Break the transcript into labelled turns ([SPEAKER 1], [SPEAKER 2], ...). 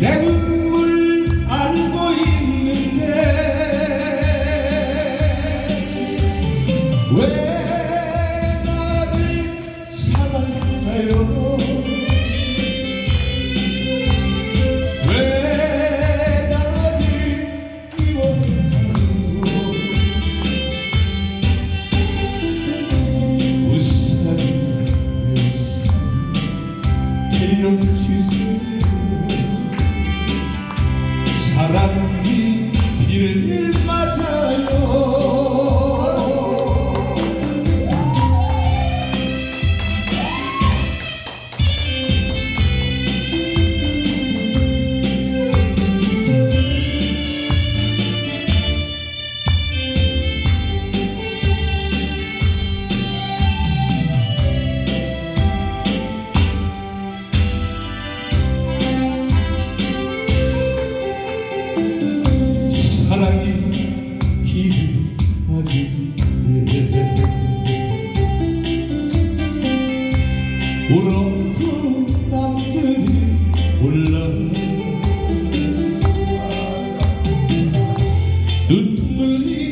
[SPEAKER 1] 내 눈물 알고 있는데 hangi birinin my Look,